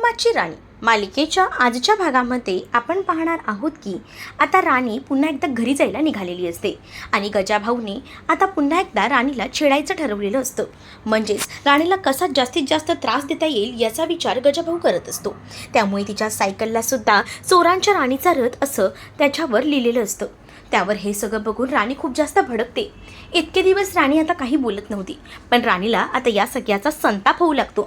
राजकुमारची राणी. मालिकेच्या आजच्या भागामध्ये आपण पाहणार आहोत की आता राणी पुन्हा एकदा घरी जायला निघालेली असते. आणि गजाभाऊने आता पुन्हा एकदा राणीला छेडायचं ठरवलेलं असतं. म्हणजेच राणीला कसा जास्तीत जास्त त्रास देता येईल याचा विचार गजाभाऊ करत असतो. त्यामुळे तिच्या सायकलला सुद्धा चोरांच्या राणीचा रथ असं त्याच्यावर लिहिलेलं असतं. त्यावर हे सगळं बघून राणी खूप जास्त भडकते. इतके दिवस राणी आता काही बोलत नव्हती पण राणीला आता या सगळ्याचा संताप होऊ लागतो.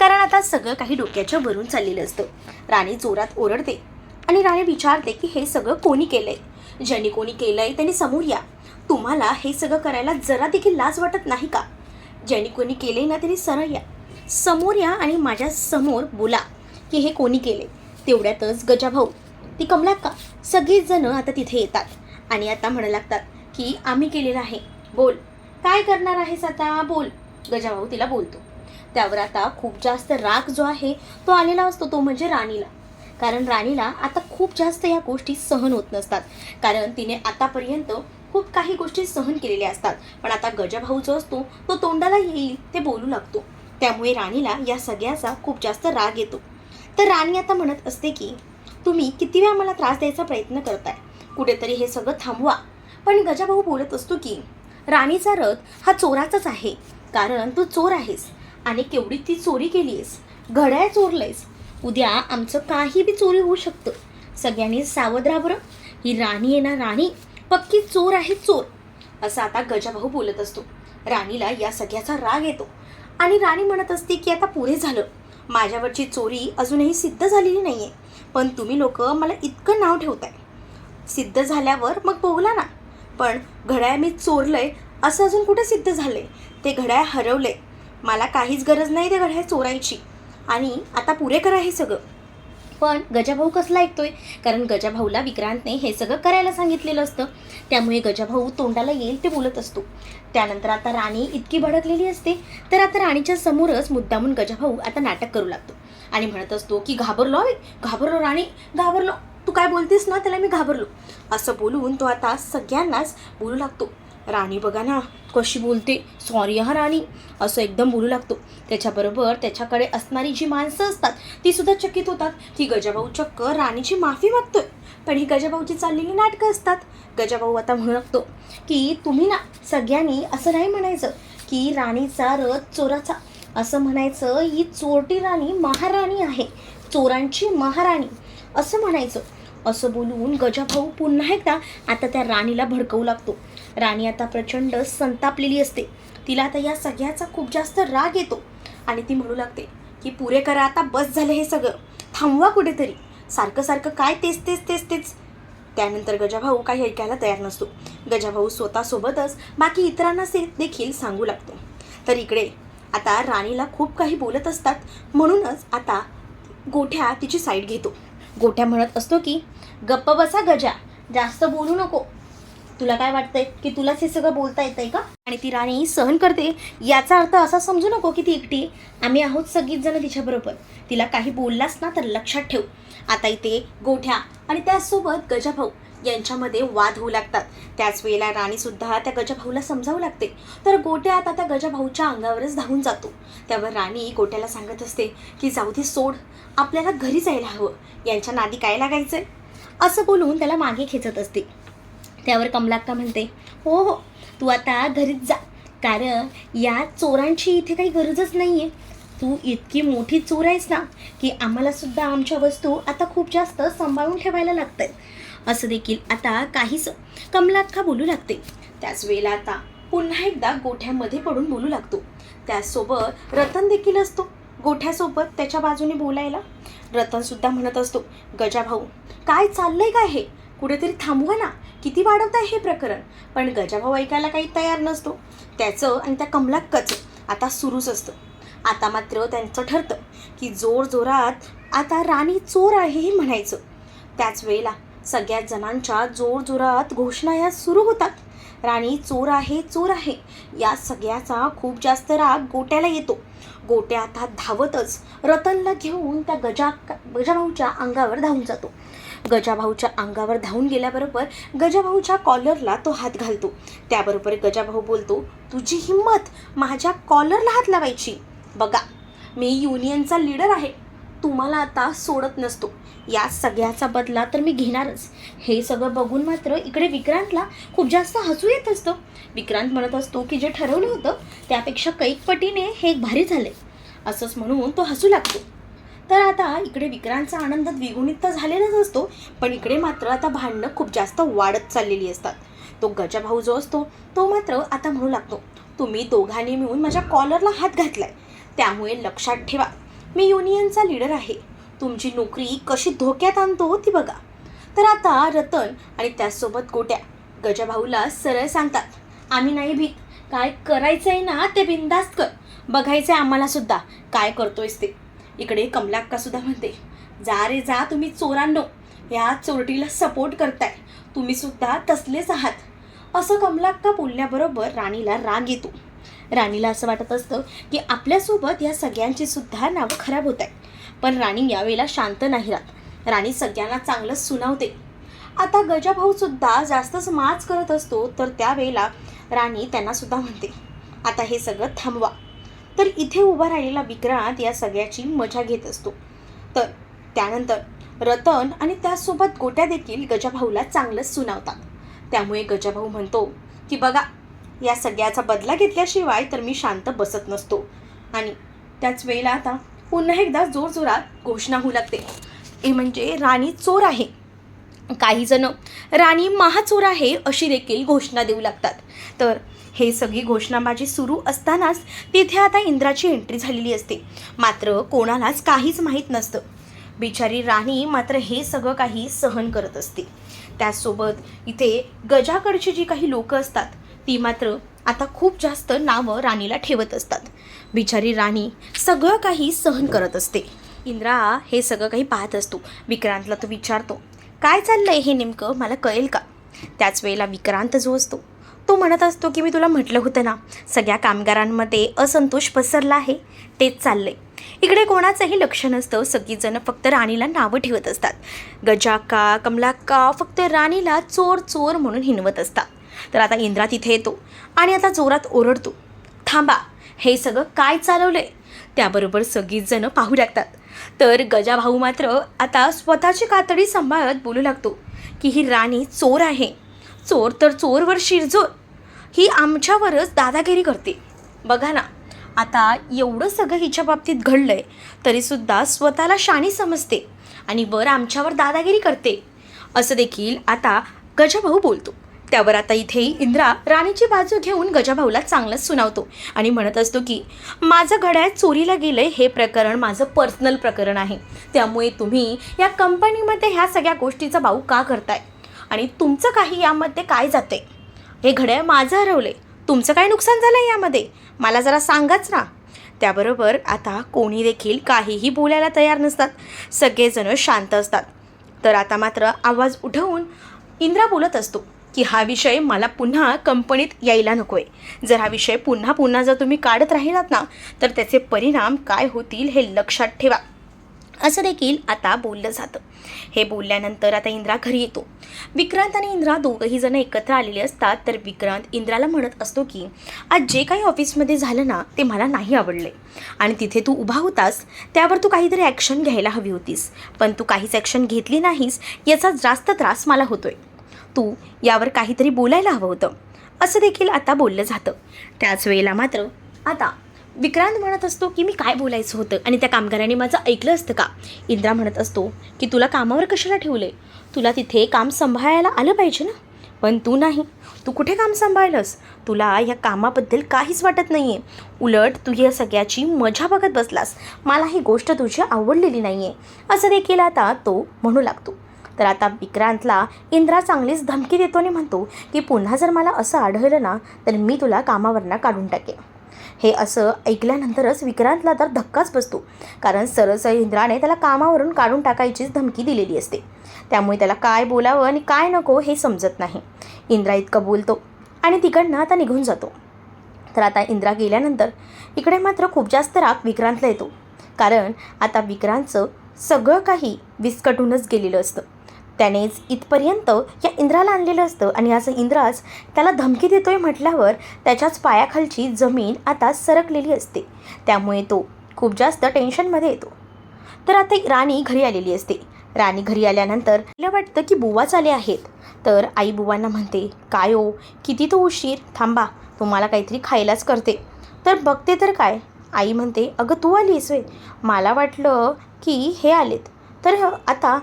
कारण आता सगळं काही डोक्याच्या वरून चाललेलं असतं. राणी जोरात ओरडते आणि राणी विचारते की हे सगळं कोणी केलं आहे ज्यांनी कोणी केलं आहे त्यांनी समोर या. तुम्हाला हे सगळं करायला जरा देखील लाज वाटत नाही का? ज्यांनी कोणी केले ना त्यांनी सरळ या. समोर या आणि माझ्यासमोर बोला की हे कोणी केले तेवढ्यातच गजाभाऊ ती कमला का सगळेच जण आता तिथे येतात. आणि आता म्हणू लागतात की आम्ही केलेलं आहे. बोल. काय करणार आहेस आता? बोल. गजाभाऊ तिला बोलतो. त्यावर आता खूप जास्त राग जो आहे तो आलेला असतो तो म्हणजे राणीला. कारण राणीला आता खूप जास्त या गोष्टी सहन होत नसतात. कारण तिने आतापर्यंत खूप काही गोष्टी सहन केलेल्या असतात. पण आता गजाभाऊ जो असतो तो तोंडाला येईल ते बोलू लागतो. त्यामुळे राणीला या सगळ्याचा खूप जास्त राग येतो. तर राणी आता म्हणत असते की तुम्ही किती वेळा मला त्रास द्यायचा प्रयत्न करताय? कुठेतरी हे सगळं थांबवा. पण गजाभाऊ बोलत असतो की राणीचा रथ हा चोराचाच आहे. कारण तू चोर आहेस आणि केवढी ती चोरी केली आहेस घड्याळ चोरलंयस. उद्या आमचं काही बी चोरी होऊ शकतं. सगळ्यांनी सावध राहा बरं. ही राणी आहे ना राणी. पक्की चोर आहे चोर. असं आता गजाभाऊ बोलत असतो. राणीला या सगळ्याचा राग येतो. आणि राणी म्हणत असते की आता पुरे झालं. माझ्यावरची चोरी अजूनही सिद्ध झालेली नाही आहे पण तुम्ही लोक मला इतकं नाव ठेवताय. सिद्ध झाल्यावर मग बोला ना. पण घड्याळ मी चोरलंय असं अजून कुठे सिद्ध झालंय? ते घड्याळ हरवलंय. मला काहीच गरज नाही ते घड्याळ चोरायची. आणि आता पुरे करा हे सगळं. पण गजाभाऊ कसला ऐकतोय? कारण गजाभाऊला विक्रांतने हे सगळं करायला सांगितलेलं असतं. त्यामुळे गजाभाऊ तोंडाला येईल ते बोलत असतो. त्यानंतर आता राणी इतकी भडकलेली असते तर आता राणीच्या समोरच मुद्दामून गजाभाऊ आता नाटक करू लागतो. आणि म्हणत असतो की घाबरलो आहे घाबरलो राणी? घाबरलो. तू काय बोलतेस ना त्याला मी घाबरलो. असं बोलून तो आता सगळ्यांनाच बोलू लागतो. राणी बघा ना कशी बोलते. सॉरी हा राणी. असं एकदम बोलू लागतो. त्याच्याबरोबर त्याच्याकडे असणारी जी माणसं असतात ती सुद्धा चकित होतात. की गजाभाऊ चक्क राणीची माफी मागतोय. पण ही गजाभाऊची चाललेली नाटकं असतात. गजाभाऊ आता म्हणू लागतो की तुम्ही ना सगळ्यांनी असं नाही म्हणायचं की राणीचा रथ चोराचा. असं म्हणायचं ही चोरटी राणी महाराणी आहे. चोरांची महाराणी. असं म्हणायचं. असं बोलून गजाभाऊ पुन्हा एकदा आता त्या राणीला भडकवू लागतो. राणी आता प्रचंड संतापलेली असते. तिला आता या सगळ्याचा खूप जास्त राग येतो. आणि ती म्हणू लागते की पुरे करा आता बस झालं हे सगळं. थांबवा कुठेतरी. सारखं सारखं काय तेच तेच तेच तेच. त्यानंतर गजाभाऊ काही ऐकायला तयार नसतो. गजाभाऊ स्वतःसोबतच बाकी इतरांना से देखील सांगू लागतो. तर इकडे आता राणीला खूप काही बोलत असतात. म्हणूनच आता गोठ्या तिची साईड घेतो. गोठ्या म्हणत असतो की गप्प बसा गजा जास्त बोलू नको. तुला काय वाटतंय? की तुलाच हे सगळं बोलता येतंय का? आणि ती राणी सहन करते. याचा अर्थ असा समजू नको की ती एकटी. आम्ही आहोत सगळीच जण तिच्याबरोबर तिला काही बोललास ना तर लक्षात ठेव. आता इथे गोठ्या आणि त्याचसोबत गजाभाऊ. यांच्यामध्ये वाद होऊ लागतात. त्याच वेळेला राणीसुद्धा त्या गजाभाऊला समजावू लागते. तर गोट्या आता त्या गजाभाऊच्या अंगावरच धावून जातो. त्यावर राणी गोट्याला सांगत असते की जाऊ दे सोड. आपल्याला घरी जायला हवं. यांच्या नादी काय लागायचं असं बोलून त्याला मागे खेचत असते. त्यावर कमलाक्का म्हणते हो हो. तू आता घरीच जा. कारण या चोरांची इथे काही गरजच नाही आहे तू इतकी मोठी चोर आहेस ना की आम्हालासुद्धा आमच्या वस्तू आता खूप जास्त सांभाळून ठेवायला लागत आहेत असं देखील आता काहीच कमलाक्का बोलू लागते. त्याच वेळेला आता पुन्हा एकदा गोठ्यामध्ये पडून बोलू लागतो. त्याचसोबत रतन देखील असतो गोठ्यासोबत त्याच्या बाजूने बोलायला. रतनसुद्धा म्हणत असतो गजाभाऊ काय चाललंय काय हे? कुठेतरी थांबवा ना किती वाढवत आहे हे प्रकरण. पण गजाभाऊ ऐकायला काही तयार नसतो. त्याचं आणि त्या कमलाक्काचं आता सुरूच असतं. आता मात्र त्यांचं ठरतं की जोर जोरात आता राणी चोर आहे हे म्हणायचं. त्याच वेळेला सगळ्या जणांच्या जोर जोरात घोषणा या सुरू होतात. राणी चोर आहे चोर आहे. या सगळ्याचा खूप जास्त राग गोट्याला येतो. गोट्या आता धावतच रतनला घेऊन त्या गजा गजाभाऊच्या अंगावर धावून जातो. गजाभाऊच्या अंगावर धावून गेल्याबरोबर गजाभाऊच्या कॉलरला तो हात घालतो. त्याबरोबर गजाभाऊ बोलतो तुझी हिंमत माझ्या कॉलरला हात लावायची. बघा मी युनियनचा लीडर आहे. तुम्हाला आता सोडत नसतो. या सगळ्याचा बदला तर मी घेणारच. हे सगळं बघून मात्र इकडे विक्रांतला खूप जास्त हसू येत असतं. विक्रांत म्हणत असतो की जे ठरवलं होतं त्यापेक्षा कैकपटीने हे एक भारी झाले असंच म्हणून तो हसू लागतो. तर आता इकडे विक्रांतचा आनंद द्विगुणित तर झालेलाच असतो पण इकडे मात्र आता भांडणं खूप जास्त वाढत चाललेली असतात. तो गजाभाऊ जो असतो तो मात्र आता म्हणू लागतो तुम्ही दोघांनी मिळून माझ्या कॉलरला हात घातलाय. त्यामुळे लक्षात ठेवा. मी युनियनचा लीडर आहे. तुमची नोकरी कशी धोक्यात आणतो ती बघा. तर आता रतन आणि त्याचसोबत गोट्या. गजाभाऊला सरळ सांगतात आम्ही नाही भीत. काय करायचं आहे ना ते बिंदास्त कर. बघायचं आहे आम्हाला सुद्धा. काय करतोयस ते? इकडे कमलाक्का सुद्धा म्हणते जा रे जा तुम्ही चोरांनो. या चोरटीला सपोर्ट करताय. तुम्ही सुद्धा तसलेच आहात. असं कमलाक्का बोलल्याबरोबर राणीला राग येतो. राणीला असं वाटत असतं की आपल्यासोबत या सगळ्यांची सुद्धा नावं खराब होत आहेत. पण राणी यावेळेला शांत नाही राहत. राणी सगळ्यांना चांगलंच सुनावते. आता गजाभाऊसुद्धा जास्तच माच करत असतो तर त्यावेळेला राणी त्यांना सुद्धा म्हणते आता हे सगळं थांबवा. तर इथे उभा राहिलेला विक्रांत या सगळ्याची मजा घेत असतो. तर त्यानंतर रतन आणि त्यासोबत गोट्या देखील गजाभाऊला चांगलंच सुनावतात. त्यामुळे गजाभाऊ म्हणतो की बघा या सगळ्याचा बदला घेतल्याशिवाय तर मी शांत बसत नसतो. आणि त्याच वेळेला आता पुन्हा एकदा जोरजोरात घोषणा होऊ लागते. हे म्हणजे राणी चोर आहे. काहीजणं राणी महाचोर आहे अशी देखील घोषणा देऊ लागतात. तर हे सगळी घोषणाबाजी सुरू असतानाच तिथे आता इंद्राची एंट्री झालेली असते. मात्र कोणालाच काहीच माहीत नसतं. बिचारी राणी मात्र हे सगळं काही सहन करत असते. त्याचसोबत इथे गजाकडची जी काही लोकं असतात ती मात्र आता खूप जास्त नावं राणीला ठेवत असतात. बिचारी राणी सगळं काही सहन करत असते. इंद्रा हे सगळं काही पाहत असतो. विक्रांतला तो विचारतो काय चाललंय हे नेमकं? मला कळेल का? त्याच वेळेला विक्रांत जो असतो तो म्हणत असतो की मी तुला म्हटलं होतं ना सगळ्या कामगारांमध्ये असंतोष पसरला आहे. तेच चाललंय. इकडे कोणाचंही लक्ष नसतं. सगळीजणं फक्त राणीला नावं ठेवत असतात. गजाका कमलाक्का फक्त राणीला चोर चोर म्हणून हिनवत असतात. तर आता इंद्रा तिथे येतो आणि आता जोरात ओरडतो. थांबा हे सगळं काय चालवलं आहे त्याबरोबर सगळीच जणं पाहू लागतात. तर गजाभाऊ मात्र आता स्वतःची कातडी सांभाळत बोलू लागतो की ही राणी चोर आहे. चोर तर चोरवर शिरजोर. ही आमच्यावरच दादागिरी करते. बघा ना आता एवढं सगळं हिच्या बाबतीत घडलं आहे तरीसुद्धा स्वतःला शाणी समजते आणि वर आमच्यावर दादागिरी करते. असं देखील आता गजाभाऊ बोलतो. त्यावर आता इथे इंद्रा राणीची बाजू घेऊन गजाभाऊला चांगलंच सुनावतो आणि म्हणत असतो की माझं घड्याळ चोरीला गेलंय हे प्रकरण माझं पर्सनल प्रकरण आहे. त्यामुळे तुम्ही या कंपनीमध्ये ह्या सगळ्या गोष्टीचा भाऊ का करताय? आणि तुमचं काही यामध्ये काय जाते हे घड्याळ माझं हरवले तुमचं काय नुकसान झालं आहे यामध्ये? मला जरा सांगाच ना. त्याबरोबर आता कोणी देखील काहीही बोलायला तयार नसतात. सगळेजण शांत असतात. तर आता मात्र आवाज उठवून इंद्रा बोलत असतो. की हा विषय मला पुन्हा कंपनीत यायला नको आहे जर हा विषय पुन्हा पुन्हा जर तुम्ही काढत राहिलात ना तर त्याचे परिणाम काय होतील हे लक्षात ठेवा. असं देखील आता बोललं जातं. हे बोलल्यानंतर आता इंद्रा घरी येतो. विक्रांत आणि इंद्रा दोघंही जण एकत्र आलेले असतात तर विक्रांत इंद्राला म्हणत असतो की आज जे काही ऑफिसमध्ये झालं ना ते मला नाही आवडले आणि तिथे तू उभा होतास त्यावर तू काहीतरी ॲक्शन घ्यायला हवी होतीस. पण तू काहीच ॲक्शन घेतली नाहीस याचा जास्त त्रास मला होतोय. तू यावर काहीतरी बोलायला हवं होतं. असं देखील आता बोललं जातं. त्याच वेळेला मात्र आता विक्रांत म्हणत असतो की मी काय बोलायचं होतं आणि त्या कामगाराने माझं ऐकलं असतं का? इंद्रा म्हणत असतो की तुला कामावर कशाला ठेवले तुला तिथे काम सांभाळायला आलं पाहिजे ना? पण तू नाही. तू कुठे काम सांभाळलंस? तुला या कामाबद्दल काहीच वाटत नाही आहे उलट तू या सगळ्याची मजा बघत बसलास. मला ही गोष्ट तुझी आवडलेली नाही आहे असं देखील आता तो म्हणू लागतो. तर आता विक्रांतला इंद्रा चांगलीच धमकी देतो आणि म्हणतो की पुन्हा जर मला असं आढळलं ना तर मी तुला कामावरनं काढून टाकेन. हे असं ऐकल्यानंतरच विक्रांतला तर धक्काच बसतो कारण सरस इंद्राने त्याला कामावरून काढून टाकायचीच धमकी दिलेली असते. त्यामुळे त्याला काय बोलावं आणि काय नको हे समजत नाही. इंद्रा इतकं बोलतो आणि तिकडनं आता निघून जातो. तर आता इंद्रा गेल्यानंतर इकडे मात्र खूप जास्त राग विक्रांतला येतो कारण आता विक्रांतचं सगळं काही विस्कटूनच गेलेलं असतं. त्यानेच इथपर्यंत या इंद्राला आणलेलं असतं. आणि असं इंद्राच त्याला धमकी देतोय म्हटल्यावर त्याच्याच पायाखालची जमीन आता सरकलेली असते. त्यामुळे तो खूप जास्त टेन्शनमध्ये येतो. तर आता राणी घरी आलेली असते. राणी घरी आल्यानंतर तिला वाटतं की बुवाच आले आहेत. तर आई बुवांना म्हणते काय ओ किती तो उशीर? थांबा तुम्हाला काहीतरी खायलाच करते. तर बघते तर काय? आई म्हणते अगं तू आलीस वे मला वाटलं की हे आलेत. तर आता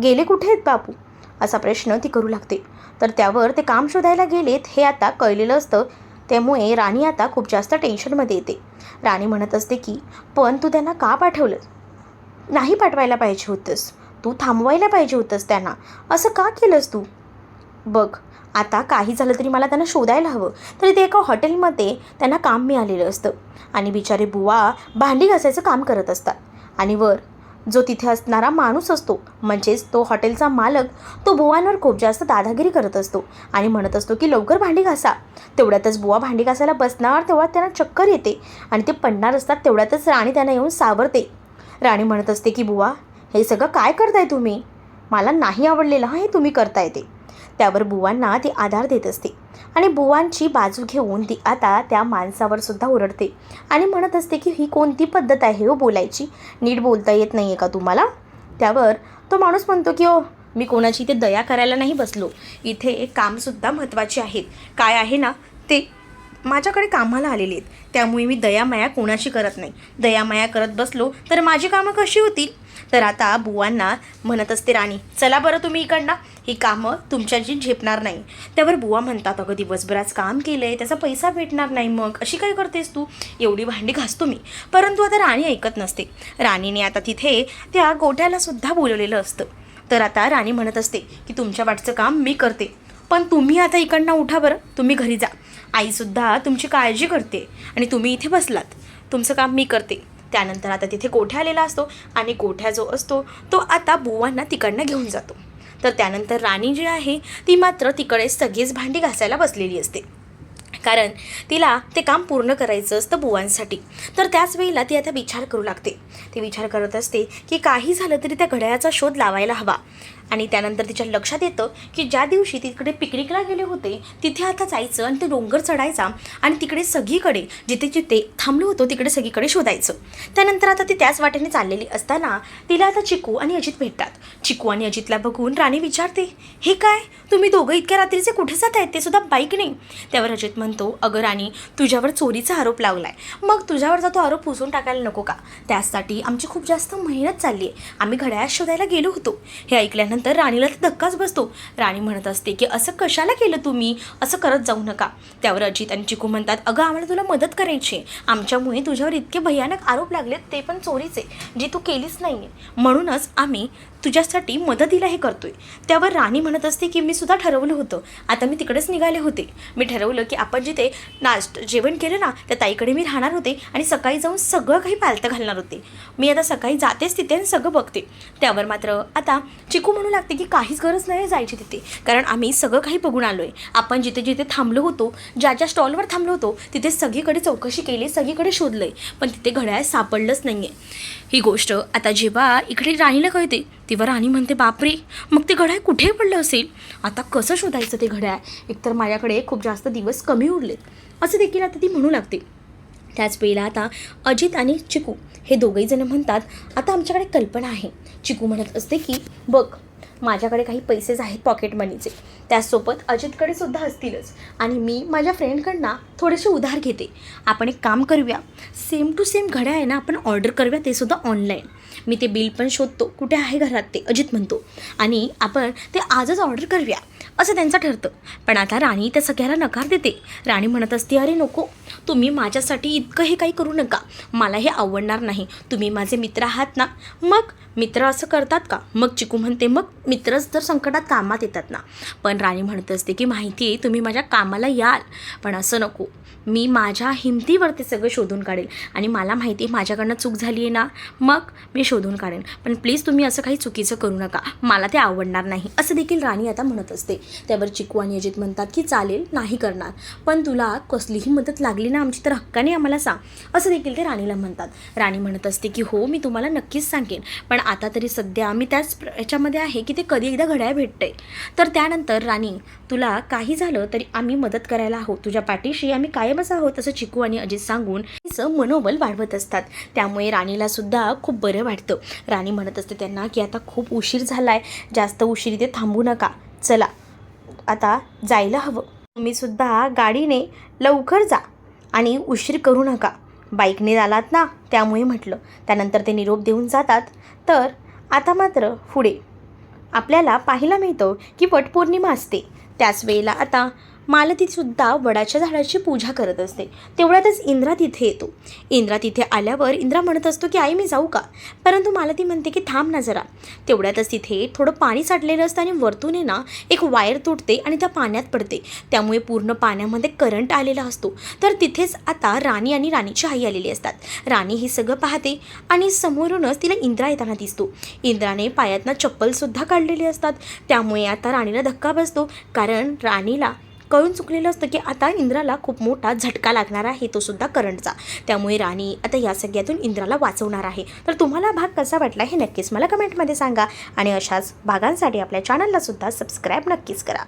गेले कुठे आहेत बापू? असा प्रश्न ती करू लागते. तर त्यावर ते काम शोधायला गेलेत हे आता कळलेलं असतं. त्यामुळे राणी आता खूप जास्त टेन्शनमध्ये येते. राणी म्हणत असते की पण तू त्यांना का पाठवलं नाही पाठवायला पाहिजे होतंस. तू थांबवायला पाहिजे होतंस त्यांना. असं का केलंस तू? बघ आता काही झालं तरी मला त्यांना शोधायला हवं. तरी ते एका हॉटेलमध्ये त्यांना काम मिळालेलं असतं. आणि बिचारे बुवा भांडी घासायचं काम करत असतात. आणि वर जो तिथे असणारा माणूस असतो म्हणजेच तो हॉटेलचा मालक तो बुवांवर खूप जास्त दादागिरी करत असतो आणि म्हणत असतो की लवकर भांडी घासा. तेवढ्यातच बुवा भांडी घासायला बसणार तेव्हा त्यांना चक्कर येते आणि ते पडणार असतात तेवढ्यातच राणी त्यांना येऊन सावरते. राणी म्हणत असते की बुवा हे सगळं काय करताय तुम्ही? मला नाही आवडलेलं हे तुम्ही करताय ते. त्यावर बुवांना ती आधार देत असते. आणि बुवांची बाजू घेऊन ती आता त्या माणसावर सुद्धा ओरडते आणि म्हणत असते की ही कोणती पद्धत आहे हो बोलायची? नीट बोलता येत नाही आहे का तुम्हाला? त्यावर तो माणूस म्हणतो की ओ मी कोणाची इथे दया करायला नाही बसलो. इथे कामसुद्धा महत्त्वाचे आहेत. काय आहे ना ते माझ्याकडे कामाला आलेले आहेत. त्यामुळे मी दयामाया कोणाशी करत नाही. दयामाया करत बसलो तर माझी कामं कशी होतील? तर आता बुवांना म्हणत असते राणी चला बरं तुम्ही इकडनं. ही कामं तुमच्याशी झेपणार नाही. त्यावर बुवा म्हणतात अगं दिवसभराच काम केलं आहे त्याचा पैसा भेटणार नाही मग. अशी काय करतेस तू? एवढी भांडी घासतो मी परंतु आता राणी ऐकत नसते. राणीने आता तिथे त्या गोठ्याला सुद्धा बोलवलेलं असतं. तर आता राणी म्हणत असते की तुमच्या वाटचं काम मी करते. पण तुम्ही आता इकडनं उठा बरं. तुम्ही घरी जा. आईसुद्धा तुमची काळजी करते आणि तुम्ही इथे बसलात. तुमचं काम मी करते. त्यानंतर आता तिथे गोठ्या आलेला असतो आणि गोठ्या जो असतो तो आता बुवांना तिकडनं घेऊन जातो. तर त्यानंतर राणी जी आहे ती मात्र तिकडे सगळीच भांडी घासायला बसलेली असते. कारण तिला ते काम पूर्ण करायचं असतं बुवांसाठी. तर त्याच वेळेला ती आता विचार करू लागते. ती विचार करत असते की काही झालं तरी त्या घड्याळाचा शोध लावायला हवा. आणि त्यानंतर तिच्या लक्षात येतं की ज्या दिवशी तिकडे पिकनिकला गेले होते तिथे आता जायचं आणि ते डोंगर चढायचा आणि तिकडे सगळीकडे जिथे जिथे थांबलो होतो तिकडे सगळीकडे शोधायचं. त्यानंतर आता ती त्याच वाटेने चाललेली असताना तिला आता चिकू आणि अजित भेटतात. चिकू आणि अजितला बघून राणी विचारते हे काय? तुम्ही दोघं इतक्या रात्रीचे कुठे जात आहेत ते सुद्धा बाईक नाही. त्यावर अजित म्हणतो अगं राणी तुझ्यावर चोरीचा आरोप लावलाय. मग तुझ्यावरचा तो आरोप पुसून टाकायला नको का? त्यासाठी आमची खूप जास्त मेहनत चालली आहे. आम्ही घड्याळ शोधायला गेलो होतो. हे ऐकल्यानंतर राणीला तर धक्काच बसतो. राणी म्हणत असते की असं कशाला केलं तुम्ही? असं करत जाऊ नका. त्यावर अजित आणि चिकू म्हणतात अगं आम्हाला तुला मदत करायची आहे. आमच्यामुळे तुझ्यावर इतके भयानक आरोप लागलेत ते पण चोरीचे जे तू केलीच नाही आहे म्हणूनच आम्ही तुझ्यासाठी मदतीला हे करतोय. त्यावर राणी म्हणत असते की मी सुद्धा ठरवलं होतं. आता मी तिकडेच निघाले होते. मी ठरवलं की आपण जिथे नाश्त जेवण केलं ना त्या ताईकडे मी राहणार होते आणि सकाळी जाऊन सगळं काही पालतं घालणार होते. मी आता सकाळी जातेच तिथे आणि सगळं बघते. त्यावर मात्र आता चिकू म्हणू लागते की काहीच गरज नाही जायची तिथे. कारण आम्ही सगळं काही बघून आलो आहे आपण जिथे जिथे थांबलो होतो ज्या ज्या स्टॉलवर थांबलो होतो तिथे सगळीकडे चौकशी केली सगळीकडे शोधलं आहे पण तिथे घड्याळ सापडलंच नाही आहे ही गोष्ट आता जेव्हा इकडे राणीला कळते तेव्हा राणी म्हणते बापरे मग ते घड्याळ कुठे पडलं असेल? आता कसं शोधायचं ते घड्याळ? एकतर माझ्याकडे खूप जास्त दिवस कमी उरलेत. असं देखील आता ती म्हणू लागते. त्याच वेळेला आता अजित आणि चिकू हे दोघंही जण म्हणतात आता आमच्याकडे कल्पना आहे. चिकू म्हणत असते की बघ माझ्याकडे काही पैसेच आहेत पॉकेट मनीचे. त्याचसोबत अजितकडे सुद्धा असतीलच. आणि मी माझ्या फ्रेंडकडनं थोडेसे उधार घेते. आपण एक काम करूया. सेम टू सेम घड्या आहे ना आपण ऑर्डर करूया ते सुद्धा ऑनलाईन. मी ते बिल पण शोधतो. कुठे आहे घरात ते? अजित म्हणतो. आणि आपण ते आजच ऑर्डर करूया. असं त्यांचं ठरतं. पण आता राणी त्या सगळ्याला नकार देते. राणी म्हणत असते अरे नको तुम्ही माझ्यासाठी इतकं हे काही करू नका. मला हे आवडणार नाही. तुम्ही माझे मित्र आहात ना? मग? मित्र असं करतात का? मग चिकू म्हणते मग मित्रच जर संकटात कामात येतात ना. पण राणी म्हणत असते की माहिती आहे तुम्ही माझ्या कामाला याल. पण असं नको. मी माझ्या हिमतीवर ते सगळं शोधून काढेल. आणि मला माहिती आहे माझ्याकडनं चूक झाली आहे ना? मग मी शोधून काढेन. पण प्लीज तुम्ही असं काही चुकीचं करू नका. मला ते आवडणार नाही. असं देखील राणी आता म्हणत असते असते. त्यावर चिकू आणि अजित म्हणतात की चालेल नाही करणार. पण तुला कसलीही मदत लागली ना आमची तर हक्काने आम्हाला सांग. असं देखील ते राणीला म्हणतात. राणी म्हणत असते की हो मी तुम्हाला नक्कीच सांगेन. पण आता तरी सध्या मी त्याच याच्यामध्ये आहे की ते कधी एकदा घड्याळ भेटते तर त्यानंतर राणी तुला काही झालं तरी आम्ही मदत करायला आहोत. तुझ्या पाठीशी आम्ही कायमच आहोत असं चिकू आणि अजित सांगून तिचं मनोबल वाढवत असतात. त्यामुळे राणीला सुद्धा खूप बरं वाटतं. राणी म्हणत असते त्यांना की आता खूप उशीर झाला आहे जास्त उशीर इथे थांबू नका. चला. आता जायला हवं. तुम्ही सुद्धा गाडीने लवकर जा आणि उशीर करू नका. बाईकने आलात ना त्यामुळे म्हटलं. त्यानंतर ते निरोप देऊन जातात. तर आता मात्र पुढे. आपल्याला पाहायला मिळतं की वटपौर्णिमा असते. त्याच वेळेला आता मालतीसुद्धा वडाच्या झाडाची पूजा करत असते. तेवढ्यातच इंद्रा तिथे येतो. इंद्रा तिथे आल्यावर इंद्रा म्हणत असतो की आई मी जाऊ का? परंतु मालती म्हणते की थांब ना जरा. तेवढ्यातच तिथे थोडं पाणी साठलेलं असतं आणि वरतून आहे ना एक वायर तुटते आणि त्या पाण्यात पडते. त्यामुळे पूर्ण पाण्यामध्ये करंट आलेला असतो. तर तिथेच आता राणी आणि राणीची आई आलेली असतात. राणी हे सगळं पाहते आणि समोरूनच तिला इंद्रा येताना दिसतो. इंद्राने पायातनं चप्पलसुद्धा काढलेली असतात. त्यामुळे आता राणीला धक्का बसतो. कारण राणीला कळून चुकलेलं असतं की आता इंद्राला खूप मोठा झटका लागणार आहे तो सुद्धा करंटचा. त्यामुळे राणी आता या सगळ्यातून इंद्राला वाचवणार आहे. तर तुम्हाला भाग कसा वाटला हे नक्कीच मला कमेंटमध्ये सांगा आणि अशाच भागांसाठी आपल्या चॅनलला सुद्धा सबस्क्राईब नक्कीच करा.